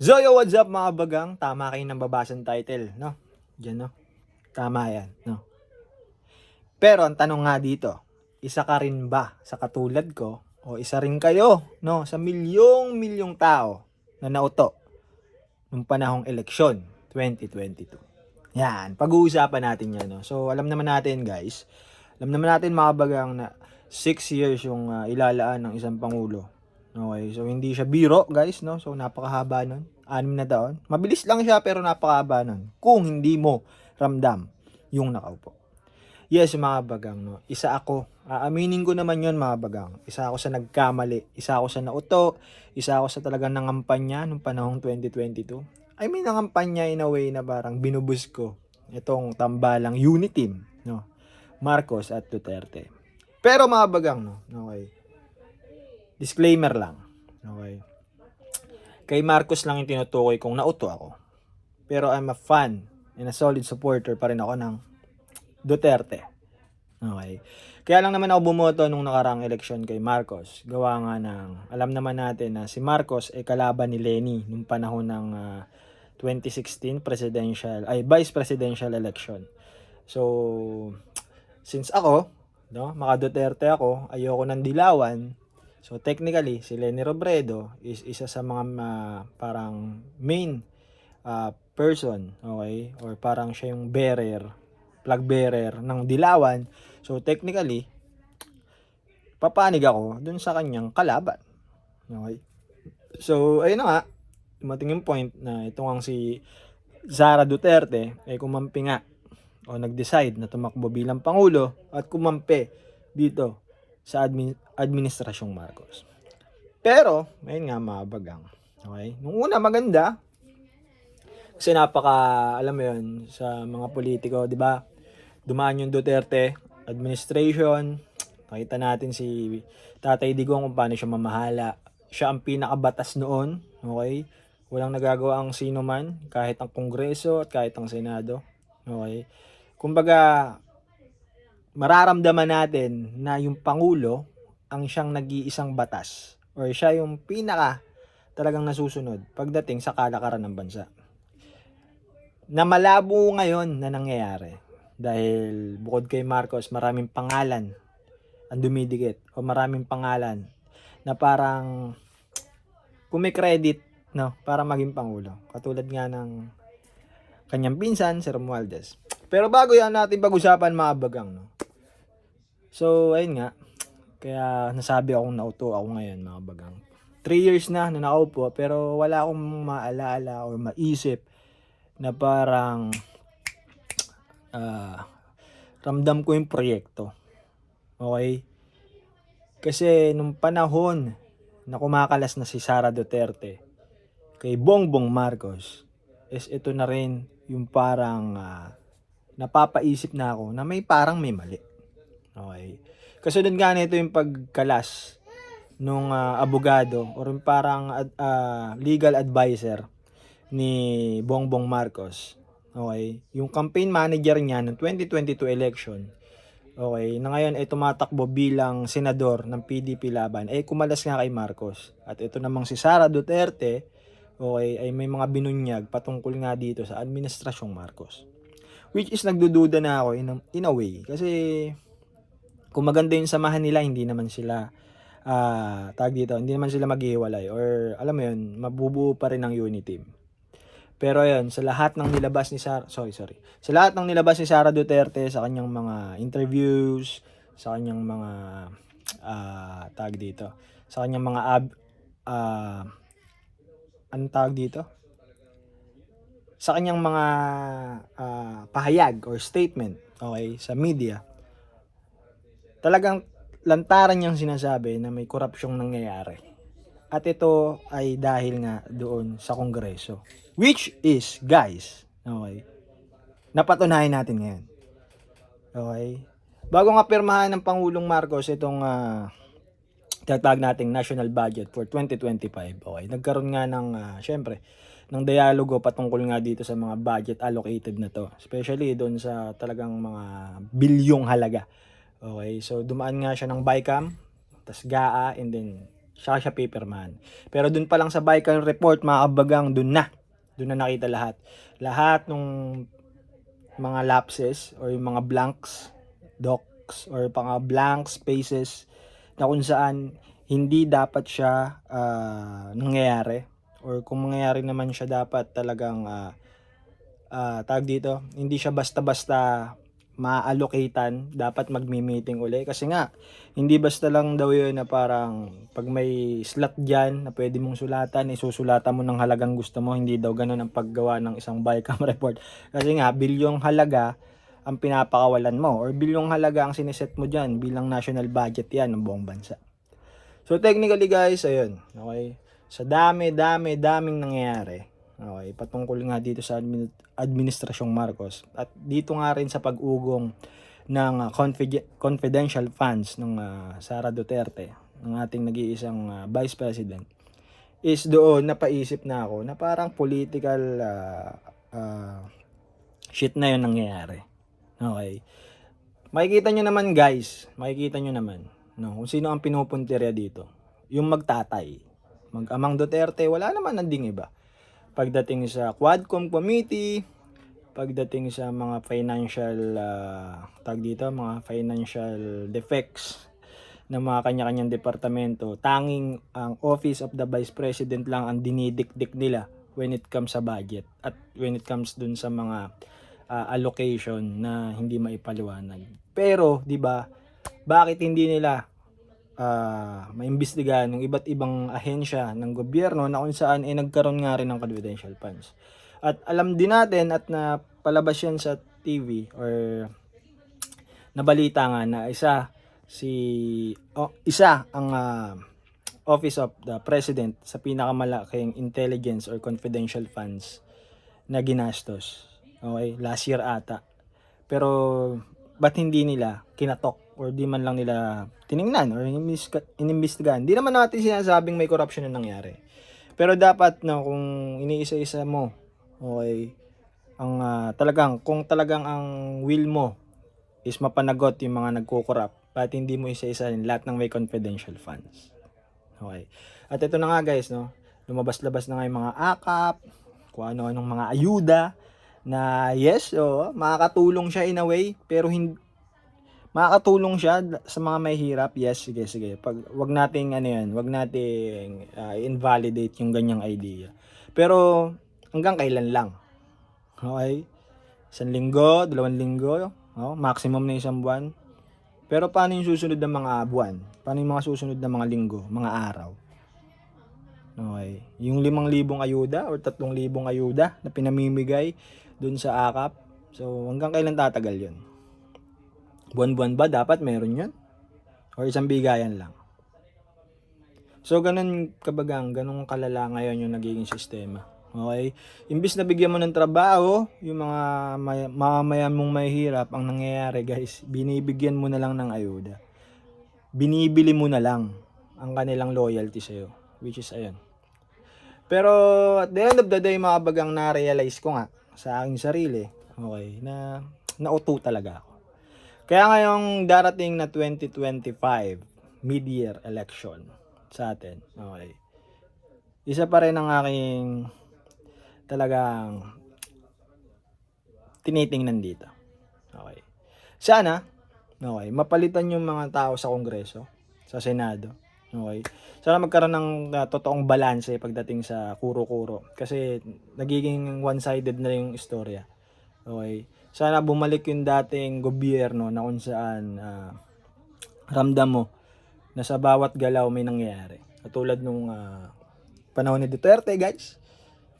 Zoyo, what's up mga bagang? Tama kayo ng babasang title, no? Diyan, no? Tama yan, no? Pero ang tanong nga dito, isa ka rin ba sa katulad ko o isa rin kayo, no? Sa milyong-milyong tao na nauto nung panahong eleksyon 2022. Yan, pag-uusapan natin yan, no? So, alam naman natin, guys, alam naman natin mga bagang na 6 years yung ah, ilalaan ng isang pangulo Okay, so hindi siya biro, guys, no? So napakahaba nun. Anim na taon. Mabilis lang siya pero napakahaba nun. Kung hindi mo ramdam yung nakaupo. Yes, mga bagang, no? Isa ako. Aaminin ko naman yon mga bagang. Isa ako sa nagkamali. Isa ako sa nauto. Isa ako sa talagang nangampanya nung panahong 2022. I mean, nangampanya in a way na parang binubus ko itong tambalang unit team, no? Marcos at Duterte. Pero mga bagang, no? Okay disclaimer lang. Okay. Kay Marcos lang yung tinutukoy kung nauto ako. Pero I'm a fan and a solid supporter pa rin ako ng Duterte. Okay. Kaya lang naman ako bumoto nung nakarang eleksyon kay Marcos. Gawa nga ng, alam naman natin na si Marcos ay kalaban ni Lenny nung panahon ng ah, 2016 presidential, ay vice presidential election. So, since ako, no, maka Duterte ako, ayoko ng dilawan, So technically, si Lenny Robredo is isa sa mga ah, parang main ah, person, okay? Or parang siya yung bearer, flag bearer ng Dilawan. So technically, papanig ako dun sa kanyang kalaban. Okay? So, ayun na nga, dumating yung point na itong ang si Sara Duterte ay kumampi nga o nag-decide na tumakbo bilang Pangulo at kumampi dito sa admin, administrasyong Marcos. Pero, ayun nga mga bagang. Okay? Nung una maganda, kasi napaka, alam mo yun, sa mga politiko, di ba? Dumaan yung Duterte administration. Nakita natin si Tatay Digong kung paano siya mamahala. Siya ang pinakabatas noon. Okay? Walang nagagawa ang sino man, kahit ang Kongreso at kahit ang Senado. Okay? Kumbaga, mararamdaman natin na yung Pangulo ang siyang nag-iisang batas or siya yung pinaka talagang nasusunod pagdating sa kalakaran ng bansa. Na malabo ngayon na nangyayari dahil bukod kay Marcos maraming pangalan ang dumidikit o maraming pangalan na parang kung may credit no para maging pangulo katulad nga ng kanyang pinsan si Romualdez pero bago yan natin pag-usapan mga bagang no So, ayun nga. Kaya nasabi akong nauto ako ngayon mga bagang. 3 years na na nakaupo pero wala akong maalala or maisip na parang ah ramdam ko yung proyekto. Okay? Kasi nung panahon na kumakalas na si Sara Duterte kay Bongbong Marcos is ito na rin yung parang ah, napapaisip na ako na may parang may mali. Okay. Kasunod nga nito yung pagkalas nung ah, abogado or yung parang ad- ah, legal advisor ni Bongbong Marcos. Okay. Yung campaign manager niya ng 2022 election. Okay. Na ngayon ay tumatakbo bilang senador ng PDP laban. Eh kumalas nga kay Marcos. At ito namang si Sara Duterte okay, ay may mga binunyag patungkol nga dito sa administrasyong Marcos. Which is nagdududa na ako in a, in a way. Kasi kung maganda yung samahan nila, hindi naman sila ah tag dito, hindi naman sila maghihiwalay or alam mo yun, mabubuo pa rin ang unity team. Pero yun, sa lahat ng nilabas ni Sara, sorry, sorry. Sa lahat ng nilabas ni Sara Duterte sa kanyang mga interviews, sa kanyang mga ah tag dito, sa kanyang mga ab ah anong tawag dito? Sa kanyang mga ah, pahayag or statement, okay, sa media, talagang lantaran niyang sinasabi na may korupsyong nangyayari. At ito ay dahil nga doon sa Kongreso. Which is, guys, okay, napatunayan natin ngayon. Okay? Bago nga pirmahan ng Pangulong Marcos itong uh, tatag nating national budget for 2025, okay, nagkaroon nga ng, ah, syempre, ng dialogo patungkol nga dito sa mga budget allocated na to. Especially doon sa talagang mga bilyong halaga Okay, so dumaan nga siya ng BICAM, tas GAA, and then Saka siya paperman. Pero dun pa lang sa Baikal Report, mga kabagang, dun na. Dun na nakita lahat. Lahat ng mga lapses or yung mga blanks, docs, or mga blank spaces na kung saan hindi dapat siya ah, nangyayari. Or kung mangyayari naman siya dapat talagang ah, ah, tawag dito, hindi siya basta-basta ma-allocatean, dapat magmi-meeting uli. Kasi nga, hindi basta lang daw yun na parang pag may slot dyan na pwede mong sulatan, isusulatan mo ng halagang gusto mo. Hindi daw ganun ang paggawa ng isang BICAM report. Kasi nga, bilyong halaga ang pinapakawalan mo or bilyong halaga ang siniset mo dyan bilang national budget yan ng buong bansa. So technically guys, ayun, okay, sa dami, dami, daming nangyayari, okay, patungkol nga dito sa admin- administrasyong Marcos at dito nga rin sa pag-ugong ng ah, confide- confidential funds ng ah, Sara Duterte, ng ating nag-iisang ah, Vice President, is doon napaisip na ako na parang political ah, ah, shit na yun nangyayari. Okay. Makikita nyo naman guys, makikita nyo naman no, kung sino ang pinupuntirya dito. Yung magtatay. Mag-amang Duterte, wala naman nanding iba. Pagdating sa Quadcom Committee, pagdating sa mga financial, uh, tag dito, mga financial defects ng mga kanya-kanyang departamento, tanging ang Office of the Vice President lang ang dinidikdik nila when it comes sa budget at when it comes dun sa mga uh, allocation na hindi maipaliwanag. Pero, 'di ba? Bakit hindi nila uh, maimbestigahan yung iba't ibang ahensya ng gobyerno na kung saan ay nagkaroon nga rin ng confidential funds. At alam din natin at na palabas yan sa TV or nabalita nga na isa si oh, isa ang uh, Office of the President sa pinakamalaking intelligence or confidential funds na ginastos. Okay, last year ata. Pero ba't hindi nila kinatok or di man lang nila tiningnan or inimbestigahan. Di naman natin sinasabing may corruption na nangyari. Pero dapat no kung iniisa-isa mo, okay, ang ah, talagang kung talagang ang will mo is mapanagot yung mga nagko-corrupt, bakit hindi mo isa-isa lahat ng may confidential funds. Okay. At ito na nga guys, no, lumabas-labas na nga yung mga akap, kung ano-anong mga ayuda, na yes, oh, makakatulong siya in a way, pero hindi, makakatulong siya sa mga may hirap. Yes, sige, sige. Pag wag nating ano 'yan, wag nating uh, invalidate yung ganyang idea. Pero hanggang kailan lang. Okay? Isang linggo, dalawang linggo, oh, maximum na isang buwan. Pero paano yung susunod na mga buwan? Paano yung mga susunod na mga linggo, mga araw? Okay. Yung limang libong ayuda or tatlong libong ayuda na pinamimigay dun sa akap. So, hanggang kailan tatagal yun? Buwan-buwan ba dapat meron yun? Or isang bigayan lang? So, ganun kabagang, ganun kalala ngayon yung nagiging sistema. Okay? Imbis na bigyan mo ng trabaho, yung mga may, mamamayan mong mahihirap, ang nangyayari guys, binibigyan mo na lang ng ayuda. Binibili mo na lang ang kanilang loyalty sa'yo. Which is, ayun. Pero, at the end of the day, mga bagang na-realize ko nga sa aking sarili, okay, na nauto talaga ako. Kaya ngayong darating na 2025 mid-year election sa atin, okay, isa pa rin ang aking talagang tinitingnan dito. Okay. Sana, okay, mapalitan yung mga tao sa Kongreso, sa Senado. Okay. Sana magkaroon ng uh, totoong balanse pagdating sa kuro-kuro. Kasi nagiging one-sided na yung istorya. Okay. Sana bumalik yung dating gobyerno na kung saan uh, ramdam mo na sa bawat galaw may nangyayari. Katulad nung uh, panahon ni Duterte, guys.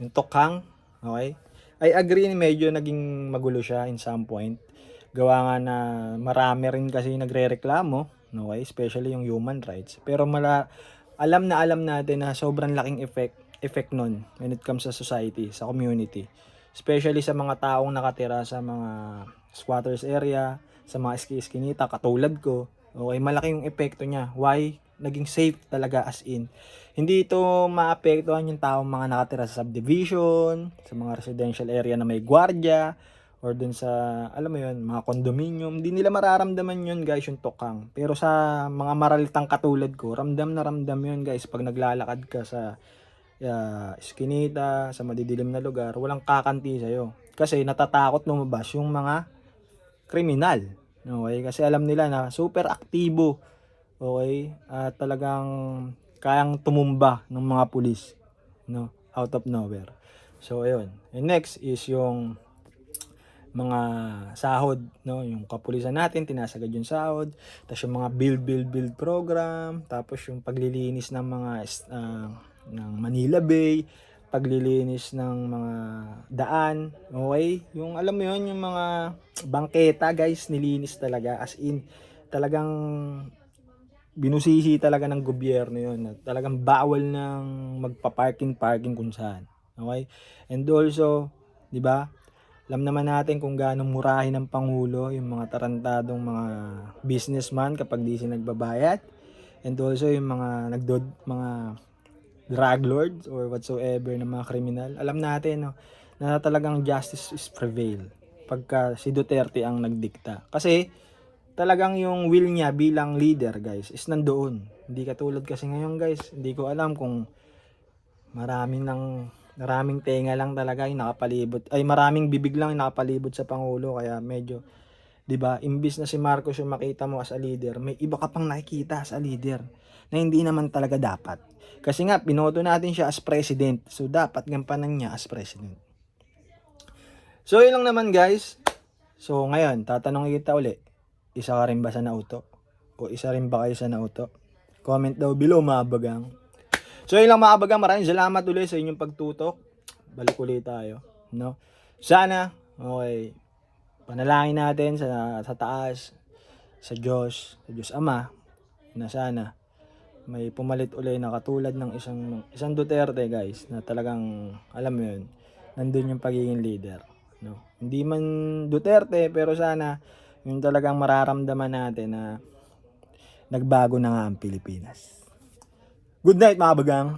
Yung Tokhang, okay? I agree medyo naging magulo siya in some point. Gawa nga na marami rin kasi nagre-reklamo, okay? Especially yung human rights. Pero mala alam na alam natin na sobrang laking effect effect nun when it comes sa society, sa community. Especially sa mga taong nakatira sa mga squatters area, sa mga iski-iskinita, katulad ko. Okay, malaki yung epekto niya. Why? Naging safe talaga as in. Hindi ito maapektuhan yung taong mga nakatira sa subdivision, sa mga residential area na may gwardiya, or dun sa, alam mo yun, mga condominium, hindi nila mararamdaman yun guys, yung tukang. Pero sa mga maralitang katulad ko, ramdam na ramdam yun guys, pag naglalakad ka sa uh, eskinita, sa madidilim na lugar, walang kakanti sa'yo. Kasi natatakot lumabas yung mga kriminal. Okay? Kasi alam nila na super aktibo. Okay? At talagang kayang tumumba ng mga pulis. No? Out of nowhere. So, ayun. And next is yung mga sahod, no? Yung kapulisan natin, tinasagad yung sahod. Tapos yung mga build, build, build program. Tapos yung paglilinis ng mga ah, ng Manila Bay, paglilinis ng mga daan, okay? Yung alam mo yun, yung mga bangketa guys, nilinis talaga. As in, talagang binusisi talaga ng gobyerno na Talagang bawal ng magpa-parking-parking kung saan. Okay? And also, di ba? Alam naman natin kung gaano murahin ng Pangulo yung mga tarantadong mga businessman kapag di sila nagbabayad. And also yung mga nagdod, mga drug lords or whatsoever ng mga kriminal. Alam natin no, na talagang justice is prevail pagka si Duterte ang nagdikta. Kasi talagang yung will niya bilang leader guys is nandoon. Hindi katulad kasi ngayon guys, hindi ko alam kung maraming ng maraming tenga lang talaga yung nakapalibot ay maraming bibig lang yung nakapalibot sa pangulo kaya medyo 'di ba imbis na si Marcos yung makita mo as a leader may iba ka pang nakikita as a leader na hindi naman talaga dapat kasi nga binoto natin siya as president. So dapat gampanan niya as president. So yun lang naman guys. So ngayon tatanungin kita uli. Isa ka rin ba sa nauto? O isa rin ba kayo sa nauto? Comment daw below mga bagang. So yun lang mga kabagang, maraming salamat ulit sa inyong pagtutok. Balik ulit tayo, no? Sana, okay, panalangin natin sa, sa taas, sa Diyos, sa Diyos Ama, na sana may pumalit ulit na katulad ng isang isang Duterte guys na talagang alam mo yun nandun yung pagiging leader no hindi man Duterte pero sana yung talagang mararamdaman natin na nagbago na nga ang Pilipinas Good night mga bagang.